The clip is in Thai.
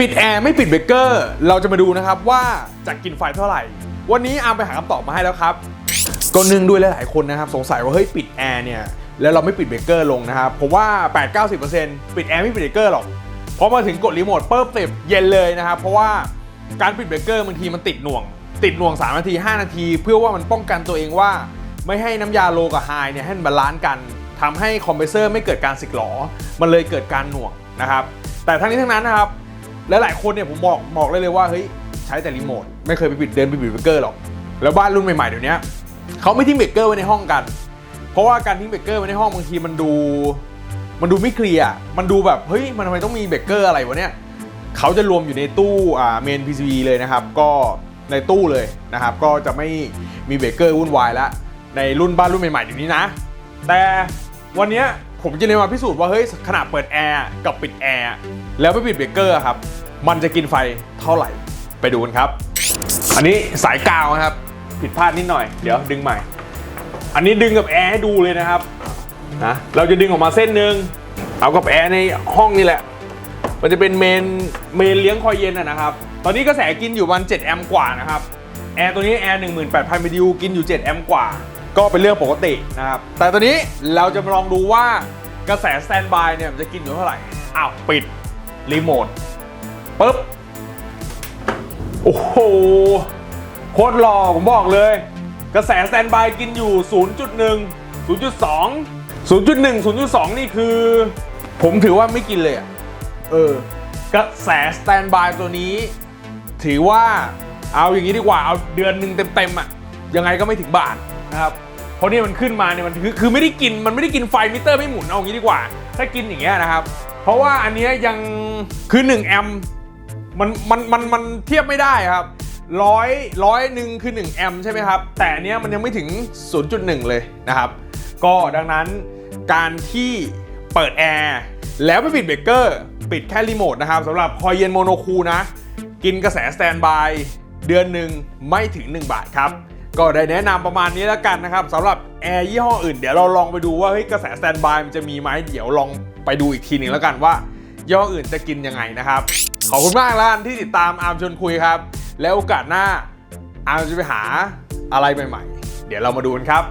ปิดแอร์ไม่ปิดเบรกเกอร์ เราจะมาดูนะครับว่าจะกินไฟเท่าไหร่ วันนี้อาร์มไปหาคำตอบมาให้แล้วครับก็นื่งด้วยหลายๆคนนะครับ สงสัยว่าเฮ้ยปิดแอร์เนี่ยแล้วเราไม่ปิดเบรกเกอร์ลงนะครับผมว่า 8-90%ปิดแอร์ไม่ปิดเบรกเกอร์หรอกพอมาถึงกดรีโมทเปิบเต็บเย็นเลยนะครับ เพราะว่าการปิดเบรกเกอร์บางทีมันติดหน่วง ติดหน่วง 3 นาที 5 นาที เพื่อว่ามันป้องกันตัวเองว่า ไม่ให้น้ำยาโลกับไฮเนี่ยให้มันบาลานซ์กันทำให้คอมเพรสเซอร์ไม่เกิดการสึกหรอ มันเลยเกิดการหน่วงนะครับ แต่ทั้งนี้ทั้งนั้นนะครับ และหลายคนเนี่ยผมบอกบอกเลยเลยว่าเฮ้ยใช้แต่รีโมทไม่เคยไปปิดเดินไปปิดเบรกเกอร์หรอกแล้วบ้านรุ่นใหม่ๆเดี๋ยวนี้เขาไม่ทิ้งเบรกเกอร์ไว้ในห้องกัน เพราะว่าการทิ้งเบรกเกอร์ไว้ในห้องบางทีมันดู มันดูไม่เคลียร์มันดูแบบเฮ้ยมันทำไมต้องมีเบรกเกอร์อะไรวะเนี่ยเขาจะรวมอยู่ในตู้อ่าเมน PCB เลยนะครับ ก็ในตู้เลยนะครับ ก็จะไม่มีเบรกเกอร์วุ่นวายแล้วในรุ่นบ้านรุ่นใหม่ๆเดี๋ยวนี้นะ แต่วันเนี้ยผมจะเลยมาพิสูจน์ว่าเฮ้ยขนาดเปิดแอร์กับปิดแอร์แล้วไม่ปิดเบรกเกอร์ครับ มันจะกินไฟเท่าไหร่ไปดูกันครับ อันนี้สายกาวนะครับ ผิดพลาดนิดหน่อยเดี๋ยวดึงใหม่ อันนี้ดึงกับแอร์ให้ดูเลยนะครับนะเราจะดึงออกมาเส้นหนึ่งเอากับแอร์ในห้องนี่แหละ มันจะเป็นเมนเมนเลี้ยงคอยเย็นนะครับ ตอนนี้กระแสกินอยู่วัน7แอมป์กว่านะครับแอร์ตัวนี้แอร์18,000 BTU กินอยู่7แอมป์กว่า ก็เป็นเรื่องปกตินะครับ แต่ตอนนี้เราจะมาลองดูว่ากระแสสแตนบายเนี่ยจะกินอยู่เท่าไหร่อ้าวปิดรีโมท ปุ๊บ โอ้โห โคตรหล่อผมบอกเลย กระแสสแตนบายกินอยู่ 0.1 0.2 0.1 0.2 นี่คือ ผมถือว่าไม่กินเลยเออ กระแสสแตนบายตัวนี้ ถือว่าเอาอย่างนี้ดีกว่า เอาเดือนหนึ่งเต็มๆอะยังไงก็ไม่ถึงบาทนะครับเพราะนี่มันขึ้นมาเนี่ยมันคือคือไม่ได้กินมันไม่ได้กินไฟมิเตอร์ไม่หมุนเอาอย่างนี้ดีกว่า ถ้ากินอย่างเงี้ยนะครับ เพราะว่าอันเนี้ยยังคือ1แอมป์ มันมันมันมันเทียบไม่ได้ครับร้อยร้อยหนึ่งคือ 1 แอมป์ใช่ไหมครับ แต่เนี้ยมันยังไม่ถึง 0.1 เลยนะครับ ก็ดังนั้นการที่เปิดแอร์แล้วไม่ปิดเบรกเกอร์ ปิดแค่รีโมทนะครับสำหรับคอยเย็นโมโนคูนะ กินกระแสสแตนบายเดือนหนึ่งไม่ถึง 1 บาทครับ ก็ได้แนะนำประมาณนี้แล้วกันนะครับสำหรับแอร์ยี่ห้ออื่นเดี๋ยวเราลองไปดูว่าเฮ้ยกระแสสแตนบายมันจะมีไหมเดี๋ยวลองไปดูอีกทีหนึ่งแล้วกันว่ายี่ห้ออื่นจะกินยังไงนะครับ ขอบคุณมากล้านที่ติดตามอาร์มชวนคุยครับ แล้วโอกาสหน้าอาร์มจะไปหาอะไรใหม่ ๆ เดี๋ยวเรามาดูกันครับ